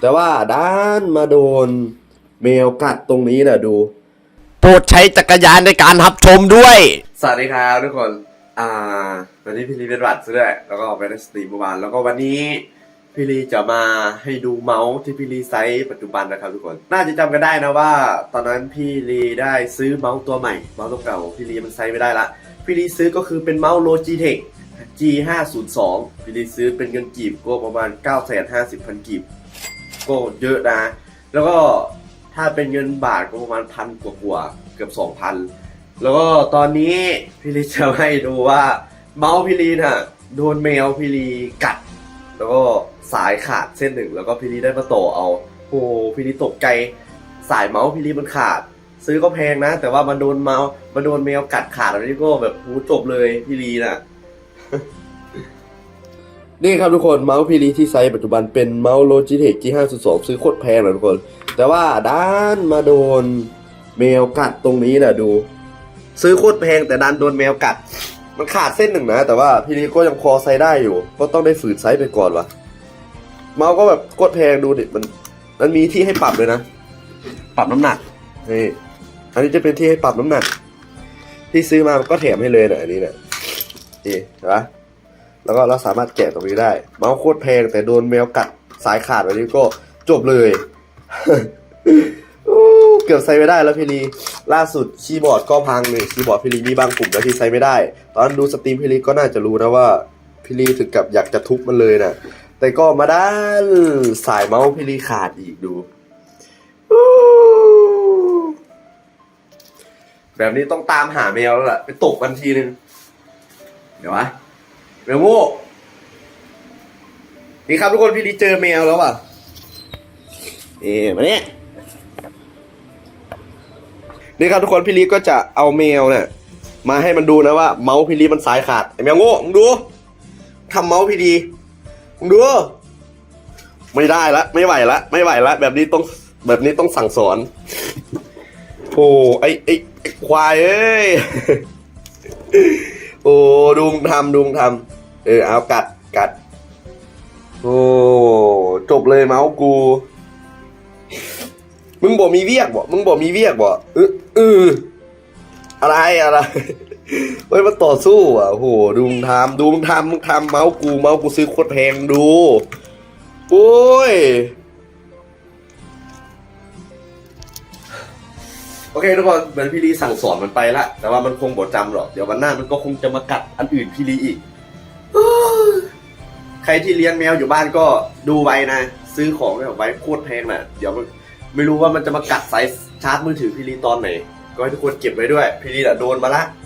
แต่ว่าด้านมาโดนแมวกัดตรงนี้นะดู โปรดใช้จักรยานในการรับชมด้วย สวัสดีครับทุกคน อ่า วันนี้พี่ลีเป็นหวัดซะด้วย แล้วก็ไปได้สตรีมเมื่อวาน แล้วก็วันนี้พี่ลีจะมาให้ดูเมาส์ที่พี่ลีไซส์ปัจจุบันนะครับทุกคน น่าจะจำกันได้นะว่า ตอนนั้นพี่ลีได้ซื้อเมาส์ตัวใหม่ เมาส์ตัวเก่าพี่ลีมันไซส์ไม่ได้ละ พี่ลีซื้อก็คือเป็นเมาส์ Logitech G502 พี่ลีซื้อเป็นเงินกีบก็ประมาณ9 5 0 0 0 0กีบ ก็เยอะนะ แล้วก็ถ้าเป็นเงินบาทก็ประมาณพันกว่าๆเกือบสองพันแล้วก็ตอนนี้พี่ลีจะให้ดูว่าเมาส์พี่ลีน่ะโดนแมวพี่ลีกัด แล้วก็สายขาดเส้นหนึ่งแล้วก็พี่ลีได้มาต่อเอาโอ้พี่ลีตกใจสายเมาส์พี่ลีมันขาด ซื้อก็แพงนะ แต่ว่ามันโดนเมาส์มันโดนแมวกัดขาดอันนี้ก็แบบหูจบเลยพี่ลีน่ะ นี่ครับทุกคนเมาส์พีรีที่ไซส์ปัจจุบันเป็นเมาส์ Logitech G502 ซื้อโคตรแพงเลยทุกคน แต่ว่าด้านมาโดนแมวกัดตรงนี้นะดู ซื้อโคตรแพงแต่ดันโดนแมวกัด มันขาดเส้นหนึ่งนะ แต่ว่าพีรีก็ยังพอไซส์ได้อยู่ ก็ต้องได้ฝืนไซส์ไปก่อนวะเมาส์ก็แบบโคตรแพงดูดิมัน มันมีที่ให้ปรับเลยนะ ปรับน้ำหนักนี่อันนี้จะเป็นที่ให้ปรับน้ำหนัก ที่ซื้อมาก็แถมให้เลยนะอันนี้เนี่ยนี่เห็นปะ แล้วก็เราสามารถแกะตรงนี้ได้ เมาส์โคตรแพงแต่โดนแมวกัดสายขาดแบบนี้ก็จบเลยเกือบใส่ไม่ได้แล้วพี่ลีล่าสุดคีย์บอร์ดก็พังเลยคีย์บอร์ดพี่ลีมีบางกลุ่มแล้วที่ใส่ไม่ได้ ตอนดูสตรีมพี่ลีก็น่าจะรู้นะว่าพี่ลีถึงกับอยากจะทุบมันเลยนะแต่ก็มาด้านสายเมาส์พี่ลีขาดอีกดูแบบนี้ต้องตามหาแมวแล้วล่ะ ไปตกมันทีนึง เดี๋ยววะ แมวโง่นี่ครับทุกคนพี่ลีเจอแมวแล้วอะเอ๊มาเนี่ยนี่ครับทุกคนพี่ลีก็จะเอาแมวเนี่ยมาให้มันดูนะว่า เมาส์พี่ลีมันสายขาดไอ้แมวโง่มึงดูทำเมาส์พี่ดีมึงดู ไม่ได้ละ ไม่ไหวละ ไม่ไหวละ แบบนี้ต้องแบบนี้ต้องสั่งสอนโอ้ไอไอไอ้ควายเอ้ยโอ้ดุงทำดุงทำ เออ เอากัดกัด โอ้จบเลยเมาส์กู มึงบอกมีเวียกบ่มึงบอกมีเวียกบ่เออเอออะไรอะไรเฮ้ยมาต่อสู้อะโหดุงทำดุงทำมึงทำเมาส์กูเมาส์กูซื้อโคตรแพงดูโอ้ยโอเคทุกคนเหมือนพี่ลีสั่งสอนมันไปละแต่ว่ามันคงบดจำหรอกเดี๋ยววันหน้ามันก็คงจะมากัดอันอื่นพี่ลีอีก รที่เลี้ยงแมวอยู่บ้านก็ดูไว้นะ ซื้อของไว้โคตรแพงนะเดี๋ยวมันไม่รู้ว่ามันจะมากัดสายชาร์จมือถือพี่ลีตอนไหน ก็ให้ทุกคนเก็บไว้ด้วย พี่ลีอะโดนมาละ